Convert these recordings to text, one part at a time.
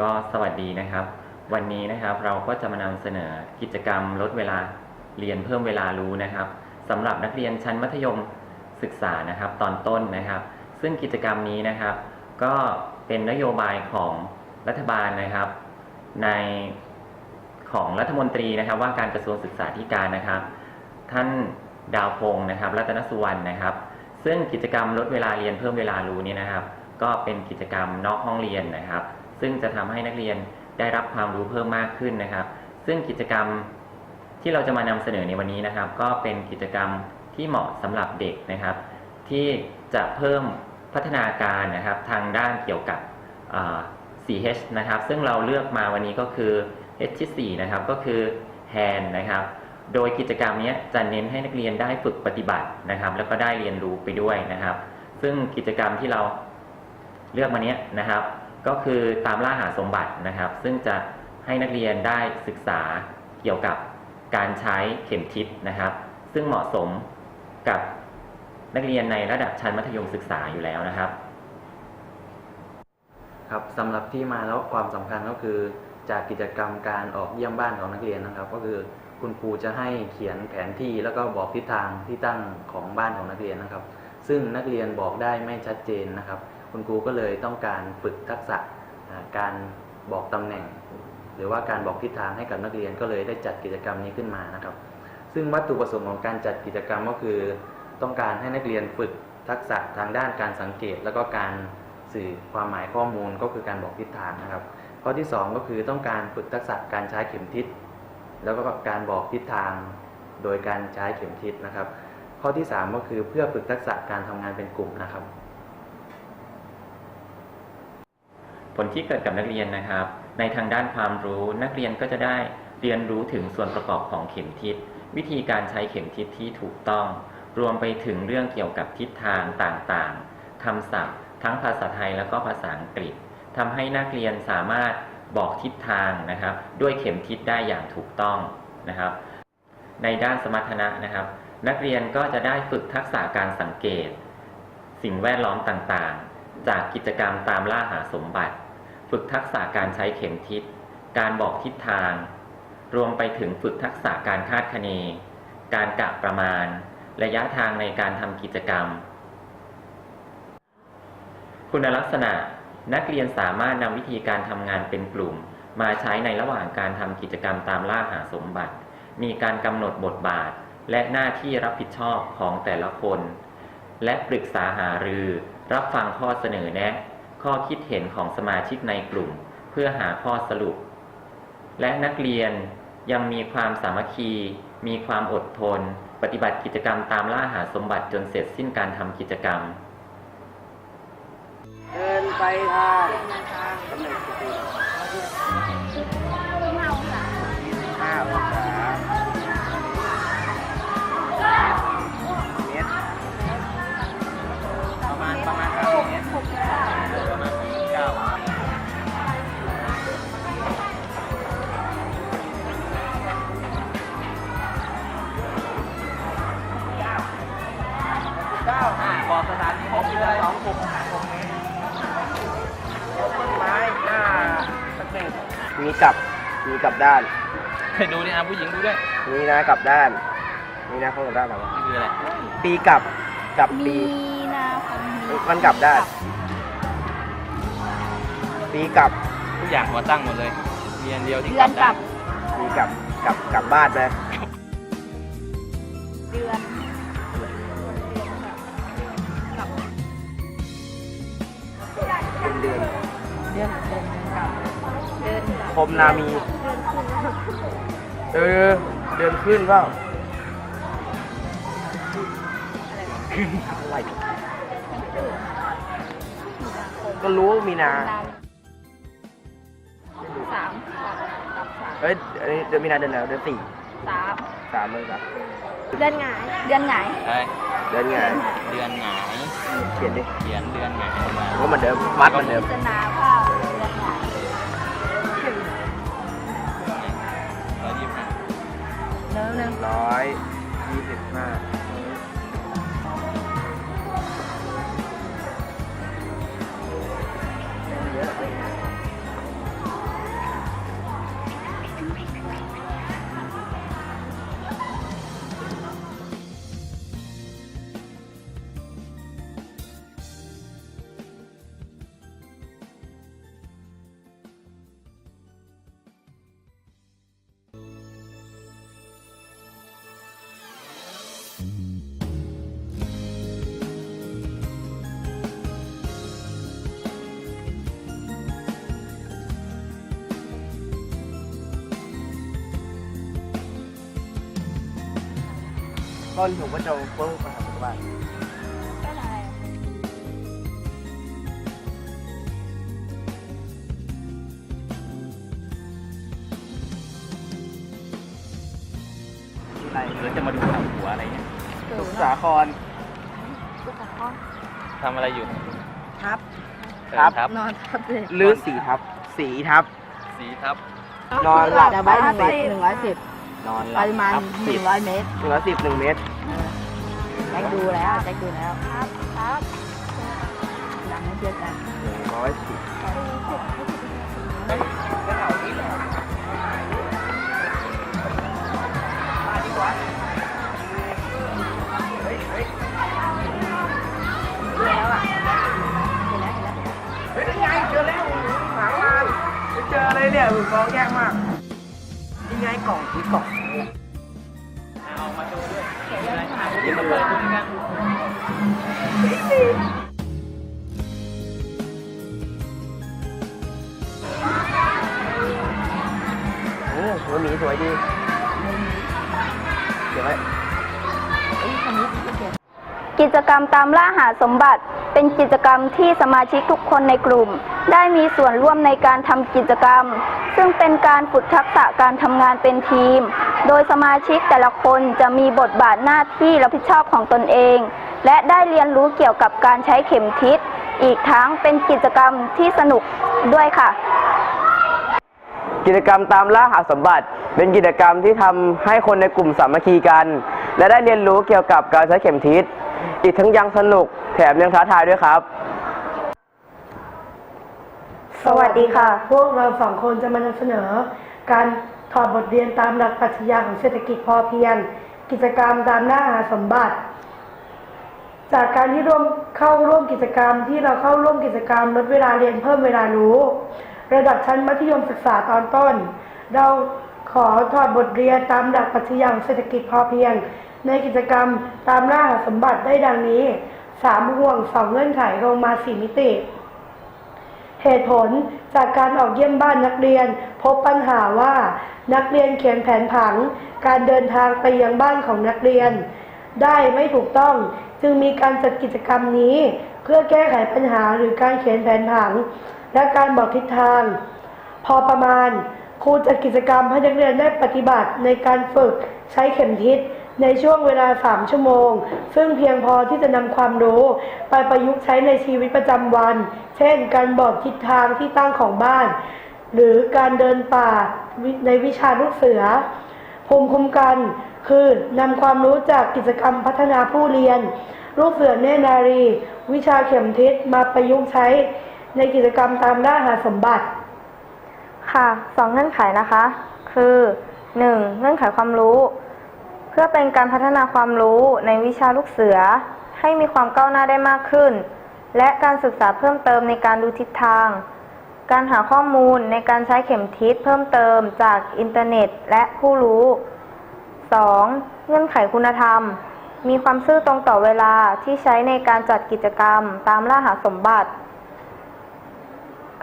ก็สวัสดีนะครับ วันนี้นะครับเราก็จะมานำเสนอกิจกรรมลดเวลาเรียนเพิ่มเวลารู้นะครับสำหรับนักเรียนชั้นมัธยมศึกษานะครับ ตอนต้นนะครับ ซึ่งกิจกรรมนี้นะครับ ก็เป็นนโยบายของรัฐบาลนะครับ ในของรัฐมนตรีนะครับ ว่าการกระทรวงศึกษาธิการนะครับ ท่านดาวพงศ์นะครับ รัตนสุวรรณนะครับ ซึ่งกิจกรรมลดเวลาเรียนเพิ่มเวลารู้นี่นะครับ ก็เป็นกิจกรรมนอกห้องเรียนนะครับ ซึ่งจะทำให้นักเรียนได้รับความรู้เพิ่มมากขึ้นนะครับ ซึ่งกิจกรรมที่เราจะมานำเสนอในวันนี้นะครับ ก็เป็นกิจกรรมที่เหมาะสำหรับเด็กนะครับ ที่จะเพิ่มพัฒนาการนะครับทางด้านเกี่ยวกับ 4H นะครับ ซึ่งเราเลือกมาวันนี้ก็คือ H ที่4นะครับก็คือ hand นะครับ โดยกิจกรรมนี้จะเน้นให้นักเรียนได้ฝึกปฏิบัตินะครับ แล้วก็ได้เรียนรู้ไปด้วยนะครับ ซึ่งกิจกรรมที่เราเลือกมาเนี้ยนะครับ ก็คือตามล่าหาสมบัตินะครับ ซึ่งจะให้นักเรียนได้ศึกษาเกี่ยวกับการใช้เข็มทิศนะครับ ซึ่งเหมาะสมกับนักเรียนในระดับชั้นมัธยมศึกษาอยู่แล้วนะครับ ครับสำหรับที่มาแล้วความสำคัญก็คือ จากกิจกรรมการออกเยี่ยมบ้านของนักเรียนนะครับ ก็คือคุณครูจะให้เขียนแผนที่แล้วก็บอกทิศทางที่ตั้งของบ้านของนักเรียนนะครับ ซึ่งนักเรียนบอกได้ไม่ชัดเจนนะครับ คุณครูก็เลยต้องการฝึกทักษะการบอกตำแหน่ง หรือว่าการบอกทิศทางให้กับนักเรียนก็เลยได้จัดกิจกรรมนี้ขึ้นมานะครับ ซึ่งวัตถุประสงค์ของการจัดกิจกรรมก็คือ ต้องการให้นักเรียนฝึกทักษะทางด้านการสังเกต แล้วก็การสื่อความหมายข้อมูลก็คือการบอกทิศทางนะครับ ข้อที่ 2 ก็คือต้องการฝึกทักษะการใช้เข็มทิศ แล้วก็การบอกทิศทาง โดยการใช้เข็มทิศนะครับ ข้อที่ 3 ก็คือเพื่อฝึกทักษะการทำงานเป็นกลุ่มนะครับ ผลที่เกิดกับนักเรียนนะครับ ในทางด้านความรู้นักเรียนก็จะได้เรียนรู้ถึงส่วนประกอบของเข็มทิศ วิธีการใช้เข็มทิศที่ถูกต้อง รวมไปถึงเรื่องเกี่ยวกับทิศทางต่างๆคำศัพท์ทั้งภาษาไทยแล้วก็ภาษาอังกฤษทำให้นักเรียนสามารถบอกทิศทางนะครับ ด้วยเข็มทิศได้อย่างถูกต้องนะครับ ในด้านสมรรถนะนะครับ นักเรียนก็จะได้ฝึกทักษะการสังเกต สิ่งแวดล้อมต่างๆ จากกิจกรรมตามล่าหาสมบัติ ฝึกทักษะการใช้เข็มทิศ การบอกทิศทาง รวมไปถึงฝึกทักษะการคาดคะเน การกะประมาณ ระยะทางในการทำกิจกรรม คุณลักษณะนักเรียนสามารถนำวิธีการทำงานเป็นกลุ่ม มาใช้ในระหว่างการทำกิจกรรมตามล่าหาสมบัติ มีการกำหนดบทบาท และหน้าที่รับผิดชอบของแต่ละคน และปรึกษาหารือ รับฟังข้อเสนอแนะ ข้อคิดเห็นของสมาชิกในกลุ่ม เพื่อหาข้อสรุป และนักเรียนยังมีความสามัคคี มีความอดทน ปฏิบัติกิจกรรมตามล่าหาสมบัติจนเสร็จสิ้นการทำกิจกรรม เดินไปทางกำเนิด อะผู้หญิงดูด้วยมีนะกลับด้านมีนะเขากลับด้านเหรอวะนี่คืออะไรปีกลับกลับปี มีนาคมนี้มันกลับด้านปีกลับทุกอย่างหัวตั้งหมดเลยมีอันเดียวที่เดือนกกัลับบมีกลับกลับกลับบ้านไปเดือนกับเป็นเดือนเดือนเดือนกับเดือนกับคมนามีเอ อ เดือนขึ้นเปล่าอะไรก็รู้ว่ามีนาสามกับสามเอ้ย อันนี้เดือนมีนาเดือนไหนวะเดือนสี่สามสามเลยครับเดือนหงายเดือนหงายเอ้ยเดือนไงเดือนหงายเขียนดิเขียนเดือนหงายมาก็เหมือนเดิมวัดเหมือนเดิม ร้อยยี่สิบห้า ก็หนหลวงพ่อจงปุ๊บมาหาผมว่า อะไรหรือจะมาดูทางหัวอะไรเนี่ยสุขสาครลูกตะข้อทำอะไรอยู่ ทับเออครับครับนอนทับเลยลือสีทับ สีทับ สีทับ นอนหลับจะไว้หนึ่งร้อยหนึ่งร้อยสิบนอนหปลับริมาณทับหสินึ่บงร้อยเมตรหนึ่งร้อยสิบหนึ่งเมตรแจ็คดูแล้วแจ็คดูแล้วครับครับดังไม่เชื่อกันหนึ่งร้อยสิบ โอ้โหหมีสวยดีเดี๋ยวไว้กิจกรรมตามล่าหาสมบัติ เป็นกิจกรรมที่สมาชิกทุกคนในกลุ่ม ได้มีส่วนร่วมในการทำกิจกรรม ซึ่งเป็นการฝึกทักษะการทำงานเป็นทีม โดยสมาชิกแต่ละคนจะมีบทบาทหน้าที่รับผิดชอบของตนเอง และได้เรียนรู้เกี่ยวกับการใช้เข็มทิศ อีกทั้งเป็นกิจกรรมที่สนุกด้วยค่ะ กิจกรรมตามล่าหาสมบัติ เป็นกิจกรรมที่ทำให้คนในกลุ่มสามัคคีกัน และได้เรียนรู้เกี่ยวกับการใช้เข็มทิศ อีกทั้งยังสนุกแถมยังท้าทายด้วยครับ สวัสดีค่ะ พวกเราสองคนจะมานำเสนอ การถอดบทเรียนตามหลักปรัชญาของเศรษฐกิจพอเพียง กิจกรรมตามหน้าหาสมบัติจากการที่ร่วมเข้าร่วมกิจกรรมที่เราเข้าร่วมกิจกรรมลดเวลาเรียนเพิ่มเวลารู้ ระดับชั้นมัธยมศึกษาตอนต้น เราขอถอดบทเรียนตามหลักปรัชญาของเศรษฐกิจพอเพียง ในกิจกรรมตามล่าหาสมบัติได้ดังนี้สามห่วงสองเงื่อนไขลงมาสี่มิติ เหตุผลจากการออกเยี่ยมบ้านนักเรียน พบปัญหาว่านักเรียนเขียนแผนผัง การเดินทางไปยังบ้านของนักเรียน ได้ไม่ถูกต้องจึงมีการจัดกิจกรรมนี้ เพื่อแก้ไขปัญหาหรือการเขียนแผนผัง และการบอกทิศทาง พอประมาณครูจัดกิจกรรมให้นักเรียนได้ปฏิบัติในการฝึกใช้เข็มทิศในช่วงเวลา 3 ชั่วโมง ซึ่งเพียงพอที่จะนำความรู้ ไปประยุกต์ใช้ในชีวิตประจำวัน เช่น การบอกทิศทางที่ตั้งของบ้าน หรือการเดินป่าในวิชาลูกเสือ ภูมิคุ้มกันคือนำความรู้จากกิจกรรมพัฒนาผู้เรียน ลูกเสือเนนารี วิชาเข็มทิศมาประยุกต์ใช้ ในกิจกรรมตามล่าหาสมบัติ ค่ะสองเงื่อนไขนะคะ คือหนึ่งเงื่อนไขความรู้ เพื่อเป็นการพัฒนาความรู้ในวิชาลูกเสือ ให้มีความก้าวหน้าได้มากขึ้น และการศึกษาเพิ่มเติมในการดูทิศทาง การหาข้อมูลในการใช้เข็มทิศเพิ่มเติมจากอินเทอร์เน็ตและผู้รู้ 2. เงื่อนไขคุณธรรม มีความซื่อตรงต่อเวลาที่ใช้ในการจัดกิจกรรมตามล่าหาสมบัติ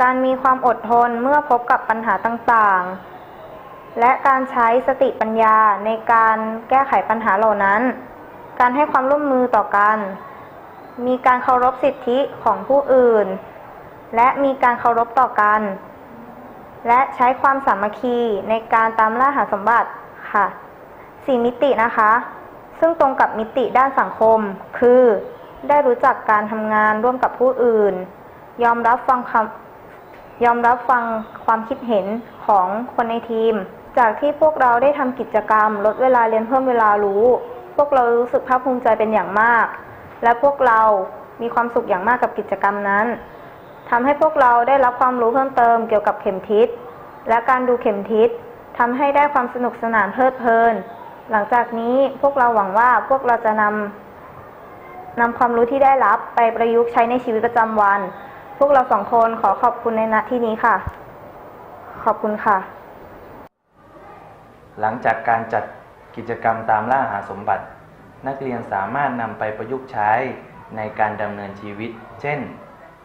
การมีความอดทนเมื่อพบกับปัญหาต่างๆ และการใช้สติปัญญาในการแก้ไขปัญหาเหล่านั้น การให้ความร่วมมือต่อกัน มีการเคารพสิทธิของผู้อื่น และมีการเคารพต่อกัน และใช้ความสามัคคีในการตามล่าหาสมบัติค่ะสี่มิตินะคะ ซึ่งตรงกับมิติด้านสังคม คือ ได้รู้จักการทำงานร่วมกับผู้อื่น ยอมรับฟังคำ ยอมรับฟังความคิดเห็นของคนในทีม จากที่พวกเราได้ทำกิจกรรม ลดเวลาเรียนเพิ่มเวลารู้ พวกเรารู้สึกภาคภูมิใจเป็นอย่างมาก และพวกเรามีความสุขอย่างมากกับกิจกรรมนั้นทำให้พวกเราได้รับความรู้เพิ่มเติมเกี่ยวกับเข็มทิศ และการดูเข็มทิศทำให้ได้ความสนุกสนานเพลิดเพลิน หลังจากนี้พวกเราหวังว่าพวกเราจะนำนำความรู้ที่ได้รับไปประยุกต์ใช้ในชีวิตประจำวัน วกเราสองคนขอขอบคุณในณที่นี้ค่ะ ขอบคุณค่ะ หลังจากการจัดกิจกรรมตามล่าหาสมบัติ นักเรียนสามารถนำไปประยุกต์ใช้ในการดำเนินชีวิต เช่น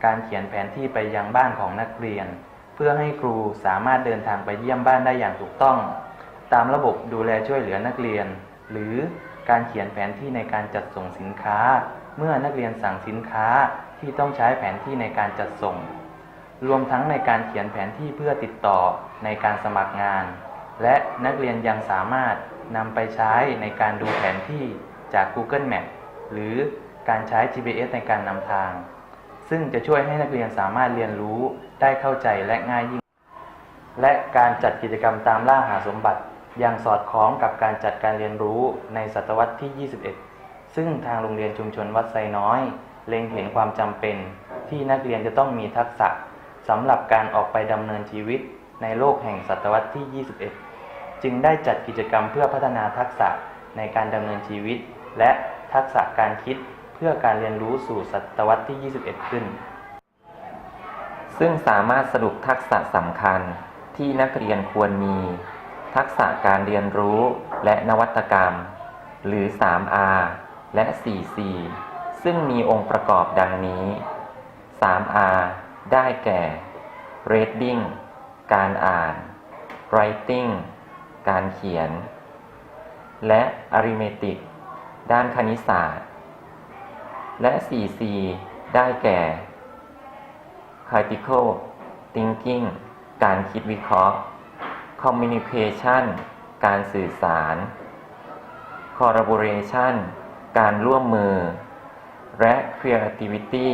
การเขียนแผนที่ไปยังบ้านของนักเรียน เพื่อให้ครูสามารถเดินทางไปเยี่ยมบ้านได้อย่างถูกต้อง ตามระบบดูแลช่วยเหลือนักเรียน หรือการเขียนแผนที่ในการจัดส่งสินค้า เมื่อนักเรียนสั่งสินค้าที่ต้องใช้แผนที่ในการจัดส่ง รวมทั้งในการเขียนแผนที่เพื่อติดต่อในการสมัครงาน และนักเรียนยังสามารถนำไปใช้ในการดูแผนที่จาก Google Map หรือการใช้ GPS ในการนำทาง ซึ่งจะช่วยให้นักเรียนสามารถเรียนรู้ได้เข้าใจและง่ายยิ่ง และการจัดกิจกรรมตามล่าหาสมบัติยังสอดคล้องกับการจัดการเรียนรู้ในศตวรรษที่ 21 ซึ่งทางโรงเรียนชุมชนวัดไซน้อย เล็งเห็นความจำเป็น ที่นักเรียนจะต้องมีทักษะสำหรับการออกไปดำเนินชีวิตในโลกแห่งศตวรรษที่ 21 จึงได้จัดกิจกรรมเพื่อพัฒนาทักษะในการดำเนินชีวิต และทักษะการคิดเพื่อการเรียนรู้สู่ศตวรรษที่ 21 ขึ้น ซึ่งสามารถสรุปทักษะสำคัญที่นักเรียนควรมี ทักษะการเรียนรู้และนวัตกรรม หรือ 3R และ 4C ซึ่งมีองค์ประกอบดังนี้ 3R ได้แก่ reading การอ่าน writing การเขียน และ arithmetic ด้านคณิตศาสตร์ และ 4C ได้แก่ critical thinking การคิดวิเคราะห์ communication การสื่อสาร collaboration การร่วมมือ และ creativity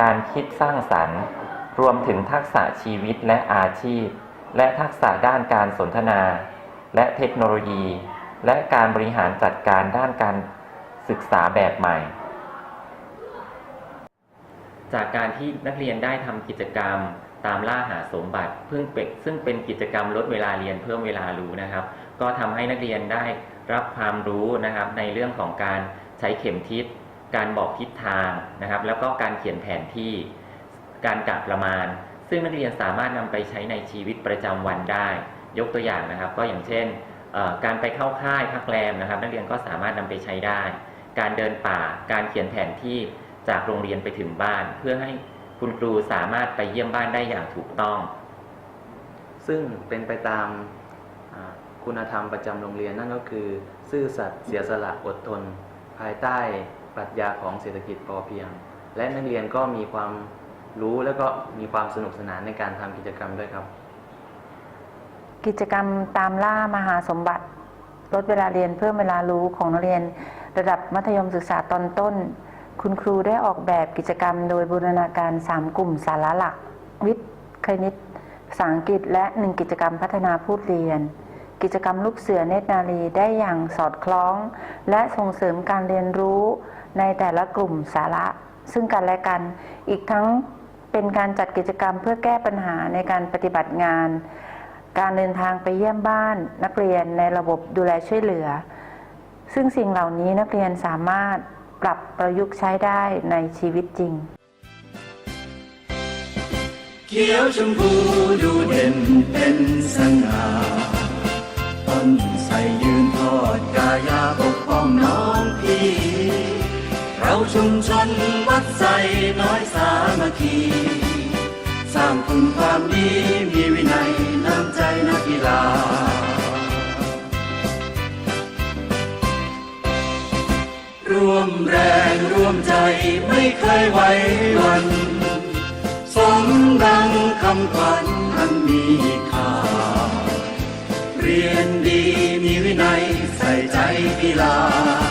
การคิดสร้างสรรค์ รวมถึงทักษะชีวิตและอาชีพ และทักษะด้านการสนทนา และเทคโนโลยี และการบริหารจัดการด้านการศึกษาแบบใหม่ จากการที่นักเรียนได้ทำกิจกรรมตามล่าหาสมบัติเพิ่งเป็นซึ่งเป็นกิจกรรมลดเวลาเรียนเพิ่มเวลารู้นะครับ ก็ทำให้นักเรียนได้รับความรู้นะครับในเรื่องของการ ใช้เข็มทิศ การบอกทิศทางนะครับ แล้วก็การเขียนแผนที่ การกะประมาณ ซึ่งนักเรียนสามารถนำไปใช้ในชีวิตประจำวันได้ ยกตัวอย่างนะครับ ก็อย่างเช่น การไปเข้าค่ายพักแรมนะครับ นักเรียนก็สามารถนำไปใช้ได้ การเดินป่า การเขียนแผนที่จากโรงเรียนไปถึงบ้าน เพื่อให้คุณครูสามารถไปเยี่ยมบ้านได้อย่างถูกต้อง ซึ่งเป็นไปตามคุณธรรมประจำโรงเรียนนั่นก็คือ ซื่อสัตย์เสียสละอดทน ภายใต้ปรัชญาของเศรษฐกิจพอเพียง และนักเรียนก็มีความรู้แล้วก็มีความสนุกสนานในการทำกิจกรรมด้วยครับ กิจกรรมตามล่ามหาสมบัติ ลดเวลาเรียนเพิ่มเวลารู้ของนักเรียน ระดับมัธยมศึกษาตอนต้น คุณครูได้ออกแบบกิจกรรมโดยบูรณาการ 3 กลุ่มสาระหลัก วิทย์คณิตภาษาอังกฤษและ 1 กิจกรรมพัฒนาผู้เรียน กิจกรรมลูกเสือเนตรนารีได้อย่างสอดคล้อง และส่งเสริมการเรียนรู้ในแต่ละกลุ่มสาระ ซึ่งกันและกันอีกทั้งเป็นการจัดกิจกรรมเพื่อแก้ปัญหาในการปฏิบัติงาน การเดินทางไปเยี่ยมบ้าน นักเรียนในระบบดูแลช่วยเหลือ ซึ่งสิ่งเหล่านี้นักเรียนสามารถปรับประยุกต์ใช้ได้ในชีวิตจริง เขียวชมพูดูเด่นเป็นสง่า ต้นใสยืนทอดกายาปกป้องน้องพี่ เราชุมชนวัดใสน้อยสามัคคี สร้างคุณความดีมีวินัยน้ำใจนักกีฬาร่วมแรงร่วมใจไม่เคยไหว้วัน สมดังคำขวัญอันมีค่าเรียน ย